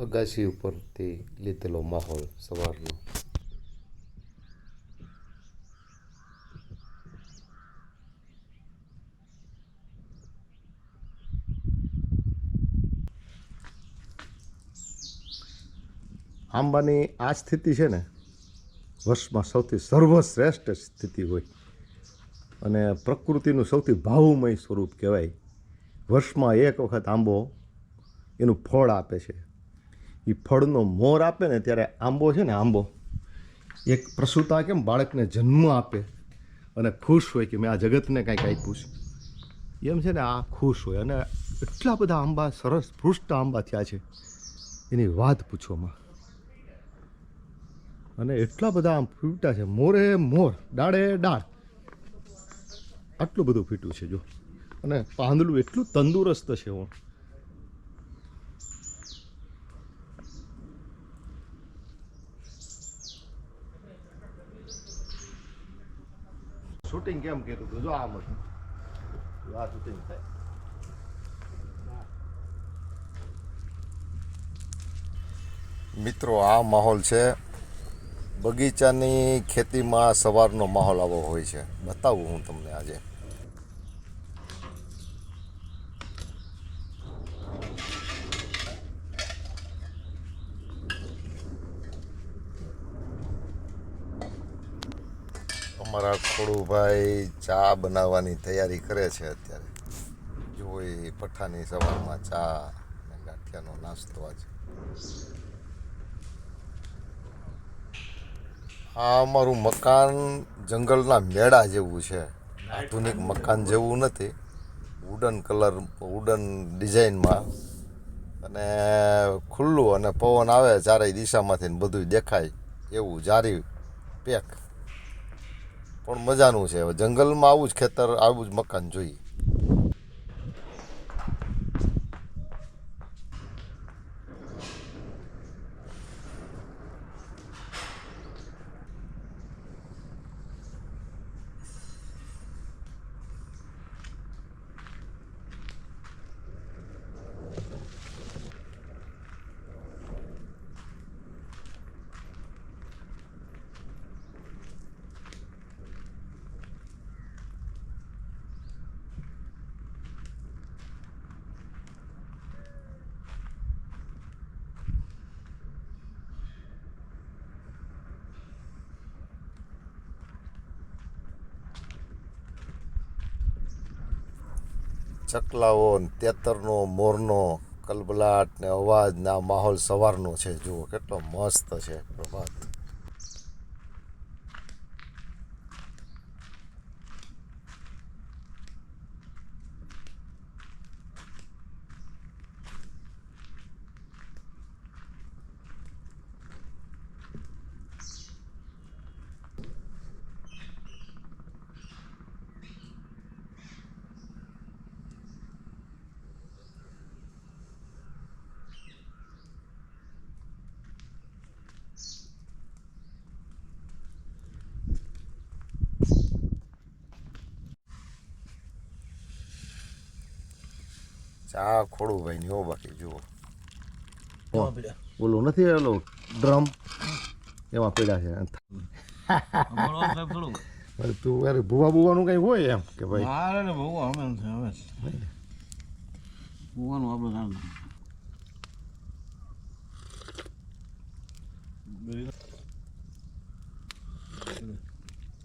અગાશી ઉપરથી લીધેલો માહોલ સવારનો. આંબાની આ સ્થિતિ છે ને, વર્ષમાં સૌથી સર્વશ્રેષ્ઠ સ્થિતિ હોય. અને પ્રકૃતિનું સૌથી ભાવુમય સ્વરૂપ કહેવાય. વર્ષમાં એક વખત આંબો એનું ફળ આપે છે. એ ફળનો મોર આપે ને ત્યારે આંબો છે ને આંબો. એક પ્રસૂતા કેમ બાળકને જન્મ આપે અને ખુશ હોય કે મેં આ જગતને કાંઈક આપ્યું છે. એમ છે ને આ ખુશ હોય અને એટલા બધા આંબા સરસ પૃષ્ઠ આંબા થયા છે. એની વાત પૂછવામાં અને એટલા બધા આમ ફૂટા છે. મોરે મોર, ડાળે ડાળ. આટલું બધું ફીટું છે જો. અને પાંદડું એટલું તંદુરસ્ત છે હું. શૂટિંગ કેમ કર્યું હતું? જો આમ હતું આ શૂટિંગ થાય. મિત્રો, આ માહોલ છે. બગીચાની ખેતીમાં સવારનો માહોલ આવો હોય છે. બતાવું હું તમને આજે. અમારા ખોડુભાઈ ચા બનાવવાની તૈયારી કરે છે અત્યારે. જુઓ એ પઠાની સવારમાં ચા અને ગાંઠિયાનો નાસ્તો આજે. આ અમારું મકાન જંગલના મેળા જેવું છે. આધુનિક મકાન જેવું નથી. વુડન કલર વુડન ડિઝાઇનમાં અને ખુલ્લું અને પવન આવે ચારેય દિશામાંથી બધું દેખાય. એવું જારી પેક. પણ મજાનું છે. હવે જંગલમાં આવું જ ખેતર આવું જ મકાન જોઈએ. ચકલાઓ તેતરનો, મોરનો, કલબલાટ ને અવાજ ને આ માહોલ સવારનો છે. જુઓ, કેટલો મસ્ત છે પ્રભાત. ચા ખોડું ભાઈ ની હો બાકી જુઓ. ઓલું નથી ઓલો ડ્રમ? એમાં પડ્યા છે. તું અરે ભૂવા ભૂવાનું કઈ હોય એમ કે ભાઈ? અરે ને ભૂવા અમે છે હવે ભૂવાનું આપણે કામ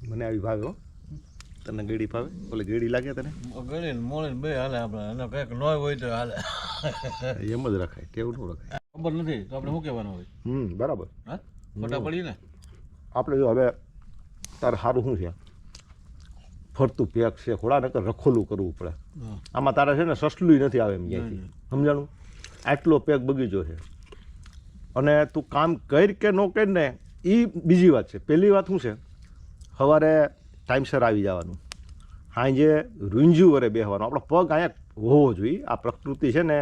મને આવી ભાગ હો. તને ગેડી ફાવે? ઓલે ગેડી લાગે તને? ગેડી મોળીને બે હાલે આપણે. અને કંઈક નોય હોય તો હાલે. એમ જ રખાય કેવું ન રખાય. ખબર નથી તો આપણે શું કહેવાનું હોય? હમ બરાબર. હા? ખોટા પડી ને આપણે જો હવે તારે સારું શું છે? ફરતું પેક છે ખોડા નકર રખોલું કરવું પડે. આમાં તારે છે ને સસલું નથી આવે એમ ક્યાંથી સમજાણું? આટલો પેક બગીચો છે. અને તું કામ કર કે ન કર ને એ બીજી વાત છે. પહેલી વાત શું છે? સવારે ટાઈમસર આવી જવાનું. સાંજે રૂંઝું વરે બેસવાનું આપણો પગ અહીંયા હોવો જોઈએ. આ પ્રકૃતિ છે ને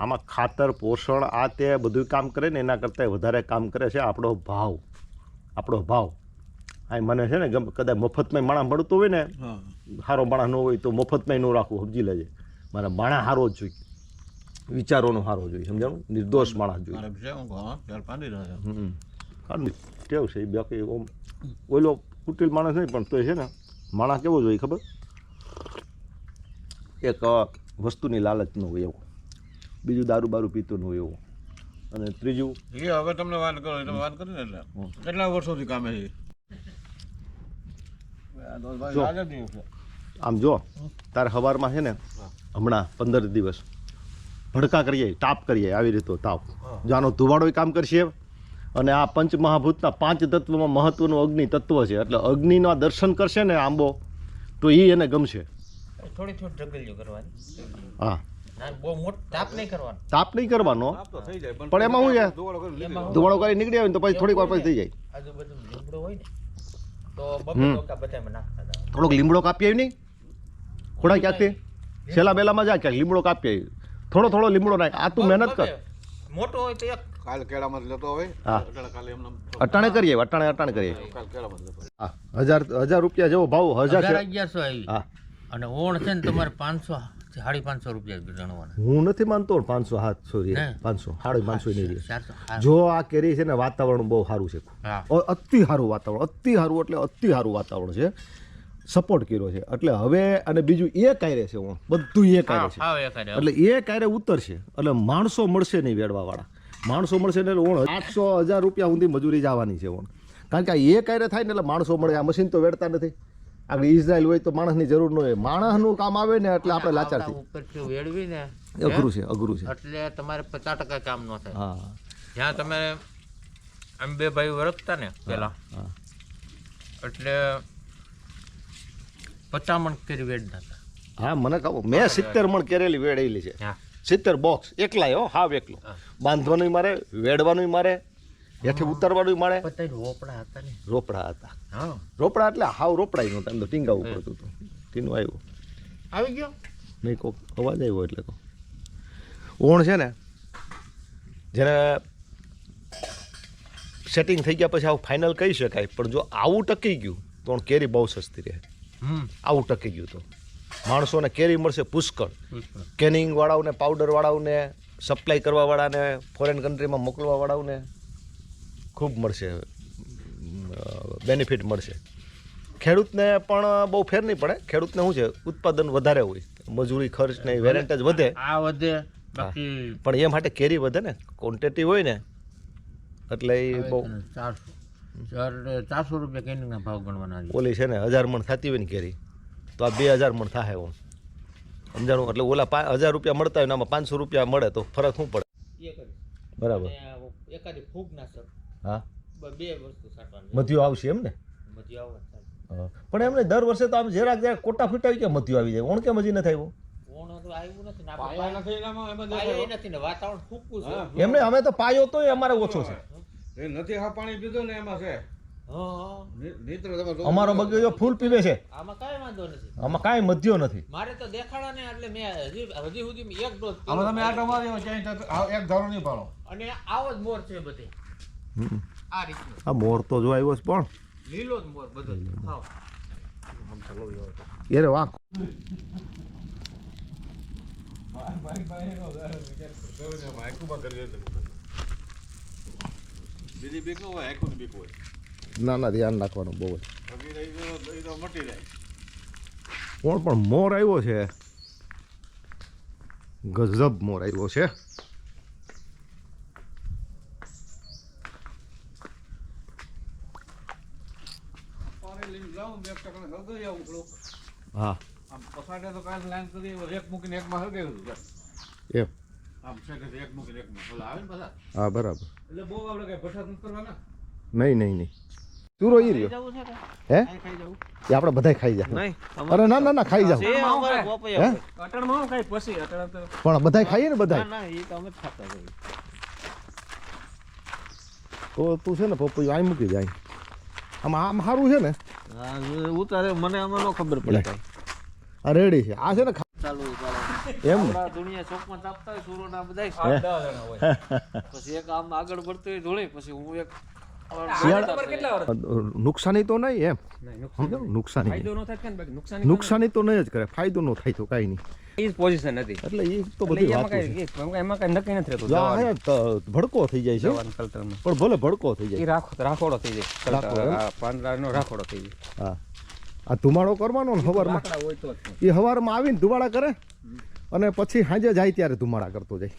આમાં ખાતર પોષણ આ તે બધું કામ કરે ને એના કરતાં વધારે કામ કરે છે. આપણો ભાવ આપણો ભાવ. આ મને છે ને ગમ કદાચ મફતમાં માણા મળતો હોય ને સારો માણા ન હોય તો મફતમાં ન રાખવું સમજી લેજે. મારે માણા સારો જ જોઈએ. વિચારોનો સારો જોઈએ સમજાણું? નિર્દોષ માણસ જોઈએ. ટેવ છે બાકી ઓમ ઓલો કુટિલ માણસ નહીં પણ તો છે ને માણસ કેવો જોઈએ ખબર? એક વસ્તુની લાલચ ન હોય એવો. બીજું દારૂ બારૂ પીતો ન હોય એવો. અને ત્રીજું એ હવે તમને વાત કરો એટલે વાત કરી ને એટલે. કેટલા વર્ષોથી કામે છે. આમ જો તારે સવારમાં છે ને હમણાં પંદર દિવસ ભડકા કરીએ તાપ કરીએ આવી રીતે તાપ જો આનો ધુવાડો કામ કરશે અને આ પંચમહાભૂતના પાંચ તત્વમાં મહત્વનું અગ્નિ તત્વ છે. એટલે અગ્નિના દર્શન કરશે ને આંબો તો એ એને ગમશે. થોડી થોડી ઢગલીઓ કરવાની. હા. ના બહુ મોટ તાપ નહીં કરવાનો. તાપ નહીં કરવાનો. તાપ તો થઈ જાય પણ એમાં શું છે? ધુવાડો કરી નીકળી આવે ને તો પછી થોડીક વાર પછી થઈ જાય. આજુબાજુ લીમડો હોય ને તો બબે ડોકા બધામાં નાખતા હતા. થોડોક લીમડો કાપી આવી નહીં ખોડા ક્યાંથી છેલ્લા બેલામાં જાય ક્યાંક લીમડો કાપી આવી થોડો થોડો લીમડો નાખ. આ તું મહેનત કર. મોટો હોય તો એક કાલ કેળામાંથી લેતો હવે. હા. એટલે કાલે એમને અટાણે કરીએ અટાણે અટાણે કરીએ. કાલ કેળામાંથી લેતો હા હજાર હજાર રૂપિયા જેવો ભાવ હજાર હજાર અગિયારસો આવી. હા. અને ઓણ છે ને તમારે પાંચસો સાડી પાંચસો રૂપિયા ગણવાના. હું નથી માનતો પાંચસો સાતસો? પાંચસો સાડી પાંચસો નહીં. જો આ કેરી છે ને વાતાવરણ બહુ સારું છે. અતિ સારું વાતાવરણ અતિ સારું એટલે અતિ સારું વાતાવરણ છે. સપોર્ટ કર્યો છે. એટલે હવે અને બીજું એ કાયરે છે હું બધું એ કાયરે છે. હા એક હારે. એટલે એ કાયરે ઉતરશે. એટલે માણસો મળશે નહીં વેડવાવાળા. માણસો મળશે એટલે ઓણ આઠસો હજાર રૂપિયા સુધી મજૂરી જવાની છે ઓણ. કારણ કે આ એ કાયરે થાય ને એટલે માણસો મળે આ મશીન તો વેડતા નથી. આગળ ઇઝરાયલ હોય તો માણસની જરૂર ન હોય. માણસનું કામ આવે ને એટલે આપણે લાચારથી વેડવી ને અઘરું છે અઘરું છે. એટલે તમારે પચાસ ટકા કામ ન થાય. હા. જ્યાં તમે આમ બે ભાઈ વરખતા ને પેલા. એટલે પચામણ કરી વેડતા હા મને કહો મેં સિત્તેર મણ કેરેલી વેડેલી છે. હા. સિત્તેર બોક્સ એકલાય હો હાવ એકલો. બાંધવાનું મારે વેડવાનું મારે એથી ઉતારવાનું મારે. રોપડા હતા ને. રોપડા હતા. હા. રોપડા એટલે હાવ રોપડાય નહોતા એમ તો ટીંગાવું પડતું હતું. ટીનું આવ્યું. આવી ગયો? નહીં કોક અવાજ આવ્યો એટલે કહો. ઓણ છે ને જેને સેટિંગ થઈ ગયા પછી આવું ફાઇનલ કહી શકાય પણ જો આવું ટકી ગયું તો કેરી બહુ સસ્તી રહે. આવું ટકી ગયું તો. માણસોને કેરી મળશે પુષ્કળ. કેનિંગ વાળાઓને પાવડર વાળાઓને સપ્લાય કરવા વાળાને ફોરેન કન્ટ્રીમાં મોકલવા વાળાઓને ખૂબ મળશે બેનિફિટ મળશે. ખેડૂતને પણ બહુ ફેર નહીં પડે. ખેડૂતને શું છે? ઉત્પાદન વધારે હોય. મજૂરી ખર્ચ ને વેરેન્ટેજ વધે. આ વધે પણ એ માટે કેરી વધે ને. ક્વોન્ટિટી હોય ને એટલે એ બહુ ચારસો ચાર ચારસો રૂપિયા કેરીના ભાવ ગણવાના ઓલી છે ને હજાર મણ થતી હોય ને કેરી. તો આ બે હજાર મણ થાય ઓમ. સમજાણું? એટલે ઓલા પાંચ હજાર રૂપિયા મળતા હોય ને આમાં પાંચસો રૂપિયા મળે તો ફરક શું પડે? બરાબર. એકાદી ફૂગ નાશક હા બ- વસ્તુ મધ્યો આવશે એમ ને? બધી આવે. પણ એમને દર વર્ષે તો આમ જરાક જરાક કોટા ફૂટાવી કે મધ્યો આવી જાય. ઓણ કેમ હજી નથી આવ્યો? ઓણ આવ્યું નથી ને પાયા આપણે નથી એનામાં એમાં પાયો દેખાડો. નથી ને વાતાવરણ ફૂકવું એમને અમે તો પાયો તોય અમારે ઓછો છે. નથી પાણી પીધું ને એમાં છે. હા, હા. અમારો બગીચો ફૂલ પીવે છે. આમાં કાંઈ વાંધો નથી. આમાં કાંઈ મધ્યો નથી. મારે તો દેખાડા ને એટલે મેં હજી હજી સુધી એક ડોઝ આમાં તમે આટો મારી એમાં ક્યાંય એક ધારો નહીં પાડો અને આવો જ મોર છે બધે. આ રીતનો. આ મોર તો જો આવ્યો છે પણ. લીલો જ મોર બધો. હાવ. યારે વાહ. બીજી બીક ન હોય આખું બીક હોય. ના ના ધ્યાન રાખવાનું બહુ જ. કોણ પણ મોર આવ્યો છે. ગજબ મોર આવ્યો છે. હા. આમ પસાડે તો કાંઈ લાઈન કરી એક મૂકીને એકમાં હળગાવ્યું હતું એમ. આમ છેટેથી એક મૂકીને એકમાં. ઓલા આવે ને પાછા હા બરાબર. એટલે બહુ આપણે કઈ ભઠ્ઠા નથી કરવાના? નહીં નહીં નહીં. ચૂરો ઈ રહ્યો. હે? એ આપણે બધા ખાઈ જાય. અરે ના ના ના ખાઈ જાવ પણ બધા ખાઈએ ને બધા તો તું છે ને પપ્પુ અહીં મૂકી જાય આમાં આમ સારું છે ને? ઉતારે મને આમાં ન ખબર પડે આ રેડી છે. આ છે ને ખા- ચાલુ ચાલુ એમ દુનિયા ચોકમાં તાપતા હોય સુરો ના બધા પછી એક આમ આગળ પડતો હોય ધોળે પછી હું એક નુકસાની તો નહીં એમ. સમજો નુકસાની ફાયદો ન થાય કે બાકી નુકસાન તો નહીં જ કરે. ફાયદો ન થાય તો કઈ નહીં. પોઝિશન હતી. એટલે એ તો બધી એમાં છે. એમાં એમાં કઈ નક્કી નથી રહેતું જો આ જવાનું. હે ત- ભડકો થઈ જાય છે. પણ ભલે ભડકો થઈ જાય. રાખો રાખોડો થઈ જાય? પાંદડાનો રાખોડો થઈ જાય. હા. આ ધુમાડો કરવાનો ને હવારમાં. એ હવારમાં આવીને ધુમાડા કરે અને પછી સાંજે જાય ત્યારે ધુમાડા કરતો જાય.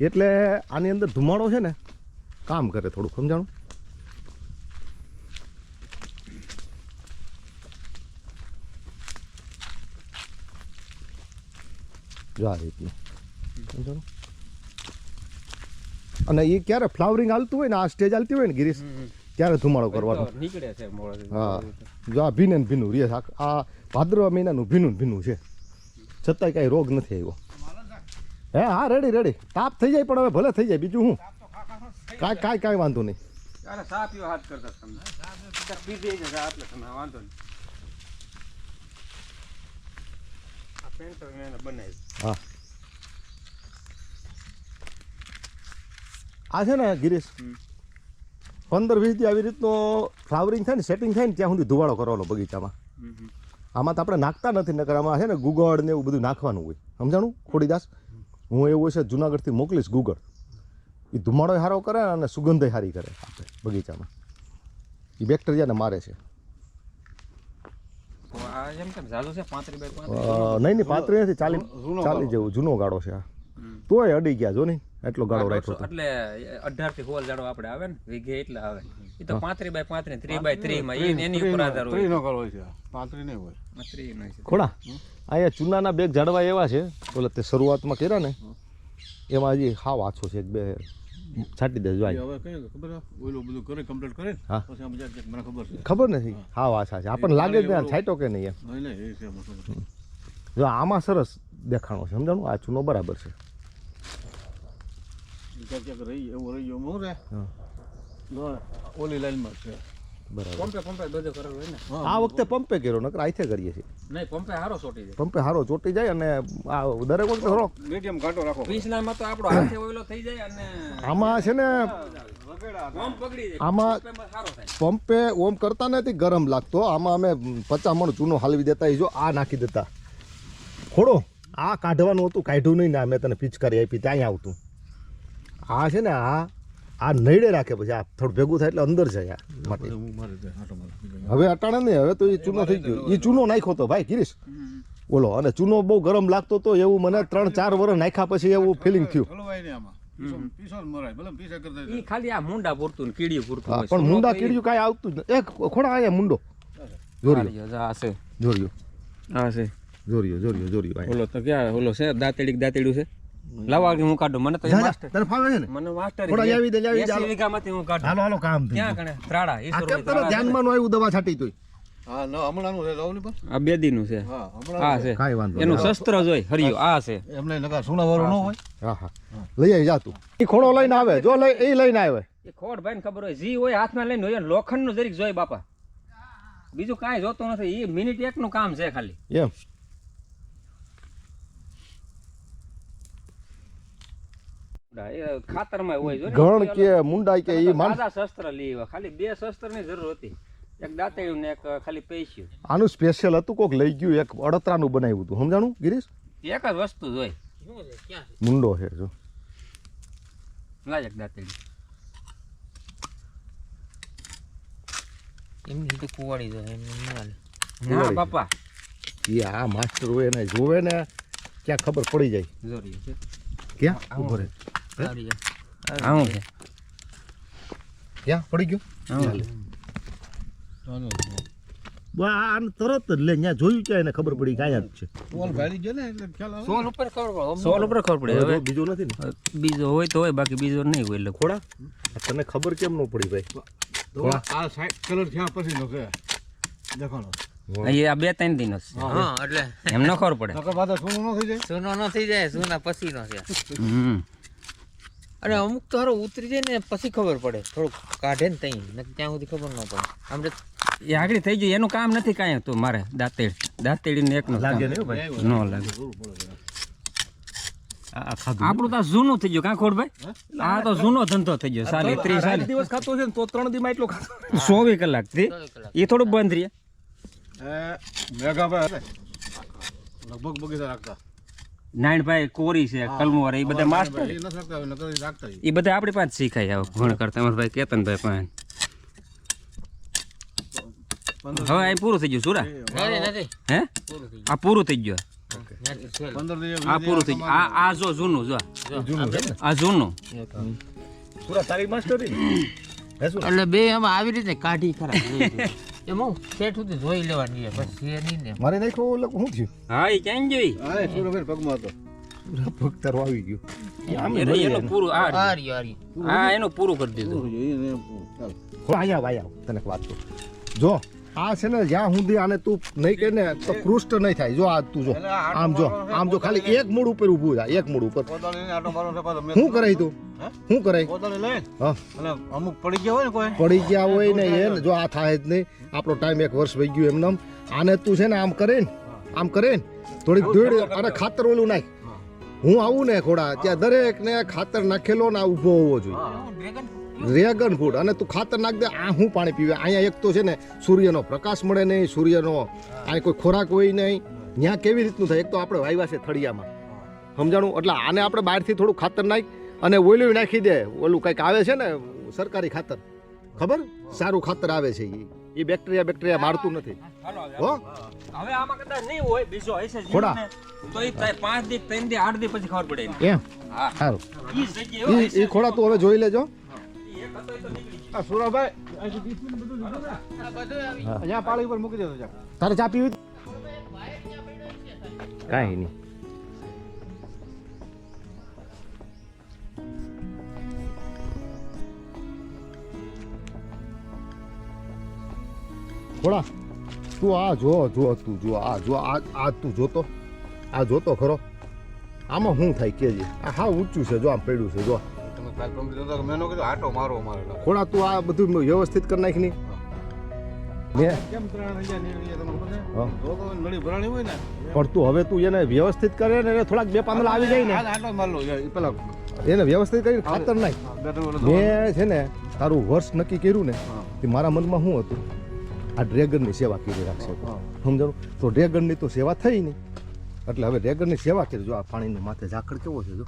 એટલે આની અંદર ધુમાડો છે ને કામ કરે થોડું સમજાણું? જો આ રીતનું અને એ ક્યારે ફ્લાવરિંગ હાલતું હોય ને આ સ્ટેજ હાલતી હોય ને ગિરીશ ત્યારે ધુમાડો કરવાનો. નીકળે છે હા. જો આ ભીને ને ભીનું રે આ ભાદરવા મહિનાનું ભીનું ભીનું છે. છતાંય કાંઈ રોગ નથી આવ્યો. હે હા રેડી રેડી તાપ થઈ જાય પણ હવે ભલે થઈ જાય બીજું હું કાંઈ કાંઈ કાંઈ વાંધો નહીં. અરે હાથ કરતા તમને વાંધો નહીં. આ મેં બનાવી હા. આ છે ને ગિરીશ પંદર વીસ દી આવી રીતનો ફ્લાવરિંગ થાય ને સેટિંગ થાય ને ત્યાં સુધી ધુવાળો કરવાનો બગીચામાં. આમાં તો આપણે નાખતા નથી નકર આમાં છે ને ગુગળ ને એવું બધું નાખવાનું હોય. સમજાણું? ખોડીદાસ? હું એવું છે જુનાગઢથી મોકલીશ ગુગળ. એ ધુમાડો સારો કરે અને સુગંધ સારી કરે આપણે બગીચામાં. એ બેક્ટેરિયાને મારે છે તો આ એમ કેમ ઝાઝુ છે પાંત્રી બાય અ, પાંત્રી નહીં નહીં પાત્રી નથી ચાલી ચાલી જેવું જૂનો ગાળો છે આ. તોય અડી ગયા જો નહીં એટલો ગાળો રાખ્યો એટલે અઢારથી હોલ જાડો આપણે આવે ને વીઘે એટલે આવે. એ તો પાંત્રી બાય પાંત્રી ત્રી બાય ત્રી માં ઈ એની ઉપર આધાર હોય. નો ગાળો છે પાંત્રી નહીં હોય. ત્રી નહીં ખોડા અહીંયા ચૂનાના બેગ ઝાડવા એવા છે બોલે તે શરૂઆતમાં કર્યા ને એમાં હજી હાવ આછો છે એક બે છાંટી દેજો જો હવે કઈ ખબર? ઓલું બધું કરે કમ્પ્લીટ કરે હા. પછી આમ જાય મને ખબર છે. ખબર નથી? હા. આછા છે આપણને લાગે જ ને છાંટો કે નહીં એમ. નહીં નહીં એ છે જો આમાં સરસ દેખાણો છે સમજાણું? આ ચૂનો બરાબર છે. રહી એવું રહી ગયો ઓલી લાઈનમાં છે. બરાબર. આ વખતે પંપે કર્યો નકર આઈથે કરીએ છીએ. નહીં પંપે હારો સોટી જાય. પંપે હારો ચોટી જાય અને આ દરેક વખતે થોડો મીડિયમ ઘાટો રાખો. પીસલામાં તો આપણો હાથે ઓઈલો થઈ જાય અને આમાં છે ને ઓમ આમાં પંપે ઓમ કરતા નથી ગરમ લાગતો. આમાં અમે પચામણ ચૂનો હાલવી દેતા એ જો આ નાખી દેતા. ખોડો આ કાઢવાનું હતું કાઢ્યું નહીં ને અમે તને પિચકારી આપી ત્યાં આવતું. આ છે ને આ આ નડે રાખે પછી આ થોડું ભેગું થાય એટલે અંદર જાય આ માટે. હવે અટાણે નહીં હવે તો એ ચૂનો થઈ ગયો. એ ચૂનો નાખ્યો તો ભાઈ ગિરીશ બોલો અને ચૂનો બહુ ગરમ લાગતો તો એવું મને ત્રણ ચાર વર્ષ નાખ્યા પછી એવું ફિલિંગ થયું. પણ મુંડા તો કાંઈ આવતું જ એક ખોડા અહીંયા મુંડો. જોર્યો આ છે. જોરિયો જોરિયો છે. જોર્યો જોર્યો. ઓલો તો ક્યાં ઓલો છે? દાંતેડી દાંતેડું છે? લાવા હું કાઢું. મને તો માસ્ટર તને ફાવે છે ને? મને માસ્ટર થોડા લાવી દે, લાવી દે. વીઘામાંથી હું કાઢું. હાલો હાલો કામ થઈ ક્યાં કણે ત્રાડા આ કેમ તને. ધ્યાનમાં નો આવ્યું દવા છાટી તોય? હા ન હમણાંનું છે લાવું ને પણ. આ બેદીનું છે. હા હમણાં આ છે. કાઈ વાંધો એનું શસ્ત્ર જોઈ હરિયો આ છે. એમને નકા સોનાવાળું ન હોય. હા હા. લઈ આવી જા તું. ઈ ખોડો લઈને આવે જો લઈ એ લઈને આવે. એ ખોડ ભાઈ ખબર હોય જી હોય હાથમાં લઈને હોય લોખંડનું જરીક જોઈ બાપા. બીજું કાંઈ જોતું નથી એ મિનિટ એક નું કામ છે ખાલી. એમ. ખાતરમાં હોય જો કે મુંડાઈ કે માન શસ્ત્ર લઈ ખાલી બે શસ્ત્રની જરૂર હતી. એક દાંતેડું ને એક ખાલી પૈસ્યું. આનું સ્પેશિયલ હતું કોક લઈ ગયું એક અડતરાનું બનાવ્યું હતું. સમજાણું ગિરીશ? એક જ વસ્તુ જ હોય. મુંડો છે જો. લાજ એક દાંતેડી એમની તો કુવાડી દો એમને ના બાપા. એ આ માસ્ટર હોય ને જોવે ને ક્યાં ખબર પડી જાય. ક્યાં? ઊભો રહે. આવું છે. ક્યાં પડી ગયું? બા તરત જ લે ત્યાં જોયું છે એને ખબર પડી કે જ છે. ટોલ ગાડી છે ને એટલે ખ્યાલ સોલ ઉપર ખબર પડે. સોલ ઉપર ખબર પડે હવે બીજો નથી ને? બીજો હોય તો હોય બાકી બીજો નહીં હોય એટલે ખોડા તને ખબર કેમ ન પડી ભાઈ? આ સાઈડ કલર થયા પછી નો કે અહીં આ બે ત્રણ દિન છે. હા એટલે. એમ ન ખબર પડે. સોનું ન થઈ જાય? સૂનો ન થઈ જાય સોના પછી નો છે. હમ. અને અમુક તો હારો ઉતરી જાય ને પછી ખબર પડે. થોડુંક કાઢે ને ત્યાં ત્યાં સુધી ખબર ન પડે. આમ એ આગળ થઈ ગયું એનું કામ નથી કાંઈ હતું મારે દાંતેડ. દાંતેડી ને એકનું લાગે ભાઈ? ન લાગે. આપણું તો જૂનું થઈ ગયું. કાં ખોડભાઈ આ તો જૂનો ધંધો થઈ ગયો. સાલી ત્રીસ સાલી દિવસ ખાતો છે ને તો ત્રણ દીમાં એટલો ખાતો ચોવીસ કલાકથી. એ થોડુંક બંધ રહે. લગભગ બગીચા રાખતા. નારાયણભાઈ કોરી છે કલમોર એ બધા માસ્ટર? એ બધા આપણી પાસે શીખાય આવો ભણ કરતા. અમારા ભાઈ કેતનભાઈ પણ હવે અહીં પૂરું થઈ ગયું સુરા? હે? આ પૂરું થઈ ગયું. આ પૂરું થઈ ગયું. આ આ જો જૂનું જો. આ જૂનું. પૂરા તારીખ માસ્ટર એટલે બે આમાં આવી રીતે કાઢી ખરા. એમાં શેઠ સુધી જોઈ લેવાની છે પછી એની ને. મારે નાખ્યો ઓલો શું થયું? હા એ ક્યાં જોઈ હા સુરભાઈ પગમાં હતો. ભક્તરો આવી ગયો. આમ એનું પૂરું આ આ આરી હા એનો પૂરું કરી દીધું. અહીંયા આવ, તને વાત કહું. જો આ છે ને જ્યાં સુધી આને તું નહીં કહે ને તો કૃષ્ટ નહીં થાય. જો આ તું જો આમ જો આમ જો ખાલી એક મૂળ ઉપર ઊભું થાય એક મૂળ ઉપર. શું કરે તું શું અને અમુક પડી ગયા હોય ને કોઈ? પડી ગયા હોય ને એ ને જો આ થાય જ નહીં. આપણો ટાઈમ એક વર્ષ વહી ગયું એમને આને તું છે ને આમ કરે ને આમ કરે ને થોડીક ધૂળ અને ખાતર ઓલું નાખ. હું. આવું ને ખોડા ત્યાં દરેક ને ખાતર નાખેલો ને આ ઊભો હોવો જોઈએ. રેગન ફૂડ. અને તું ખાતર નાખ દે આ હું પાણી પીવે? અહીંયા એક તો છે ને સૂર્યનો પ્રકાશ મળે નહીં સૂર્યનો આ કોઈ ખોરાક હોય નહીં. ત્યાં કેવી રીતનું થાય? એક તો આપણે વાવ્યા છે થળિયામાં. સમજાણું? એટલે આને આપણે બહારથી થોડું ખાતર નાખ અને ઓલું નાખી દે. ઓલું કંઈક આવે છે ને સરકારી ખાતર. ખબર? સારું ખાતર આવે છે એ એ બેક્ટેરિયા બેક્ટેરિયા મારતું નથી. હો? હવે આમાં કદાચ નહીં હોય બીજો હશે જીવ ને, તો એ પાંચ દી ત્રણ દી આઠ દી પછી ખબર પડે એમ? હા. સારું. એ ખોડા તું હવે જોઈ લેજો. તારે ચા પીવી કાંઈ નહીં. થોડા તું આ જો જો તું જો આ જો આ આ તું જોતો આ જોતો ખરો. આમાં શું થાય કેજે આ હા ઊંચું છે જો આમ પડ્યું છે જો. કે થોડા તું આ બધું વ્યવસ્થિત કરી નાખી પણ તું હવે તું એને વ્યવસ્થિત કરે ને થોડાક બે પાંદડા આવી જાય ને. પેલા એને વ્યવસ્થિત કરીને ખાતર નાખ. મેં છે ને તારું વર્ષ નક્કી કર્યું ને. એ મારા મનમાં શું હતું? આ ડ્રેગનની સેવા કરી રાખશે. સમજાણું? તો ડ્રેગનની તો સેવા થઈ નહીં એટલે હવે ડ્રેગનની સેવા કરી. જો આ પાણીની માથે ઝાકળ કેવો છે જો.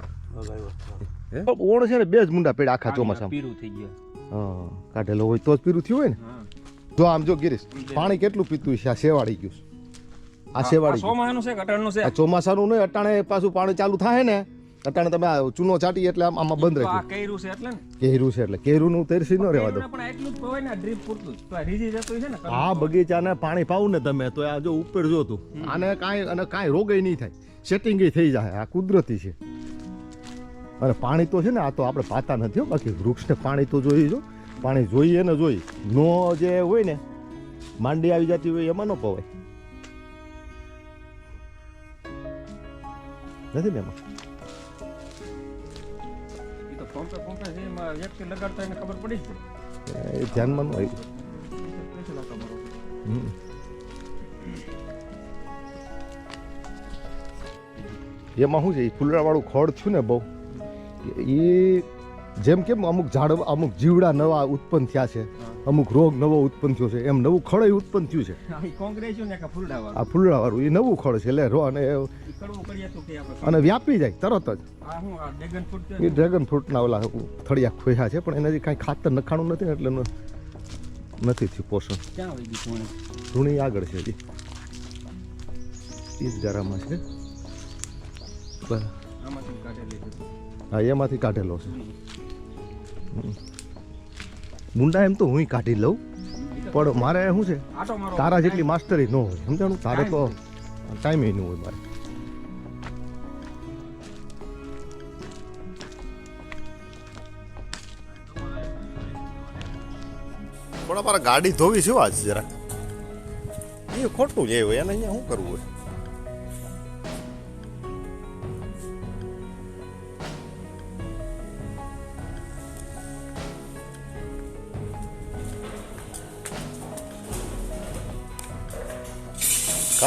હે? ઓણ છે ને બે જ મુંડા પેડ આખા ચોમાસામાં. પીરું થઈ ગયા. હા કાઢેલો હોય તો જ પીરું થયું હોય ને? જો આમ જો ગિરીશ પાણી કેટલું પીતું છે આ સેવાડી ગયું આ સેવાડી ચોમાસાનું છે અટાણનું છે? આ ચોમાસાનું નહીં અટાણે પાછું પાણી ચાલુ થાય ને અટાણે તમે ચૂનો ચાટી એટલે આમ આમાં બંધ રાખ્યું કર્યું છે એટલે ને. કેરું છે એટલે. કેરુંનું તેરસી ન રહેવા દો. ને પણ એટલું જ પવાય ને ડ્રીપ પૂરતું તો રીજી જતું છે ને આ બગીચાને પાણી પાવું ને તમે તો આ જો ઉપર જો તું. આને કાંઈ અને કાંઈ રોગય નહીં થાય. સેટિંગ થઈ જાય. આ કુદરતી છે. અને પાણી તો છે ને આ તો આપણે પાતા નથી હો બાકી વૃક્ષને પાણી તો જોઈએ જો. પાણી જોઈએ ને જોઈ નો જે હોય ને માંડી આવી જતી હોય એમાં ન પવાય. નથી ને એમાં? છે ધ્યાનમાં ન આવ્યું એમાં શું છે? એ ફૂલડાવાળું ખડ થયું ને બહુ. એ જેમ કેમ અમુક ઝાડ અમુક જીવડા નવા ઉત્પન્ન થયા છે અમુક રોગ નવો ઉત્પન્ન થયો છે એમ નવું ખડ ઉત્પન્ન થયું છે. કે ફૂલડા વાળું આ એ નવું ખડ છે એટલે અને અને વ્યાપી જાય તરત જ. આ આ એ ડ્રેગન ફ્રૂટના ઓલા થળિયા ખોયા છે પણ એનાથી કાંઈ ખાતર નખાણું નથી ને એટલે નથી થયું પોષણ. ધૂણી આગળ છે હજી એ જ ગારામાં છે. બરાબર. હા એમાંથી કાઢેલો છે. મુંડા એમ તો હું કાઢી લઉં પણ મારે શું છે તારા જેટલી માસ્ટરી ન હોય સમજાણું? તારે તો ટાઈમ ન હોય મારે. પણ અમારે ગાડી ધોવી છે આજ જરા એ ખોટું છે એને અહીંયા શું કરવું હોય?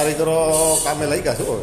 કારીગરો કામે લાગ્યા છો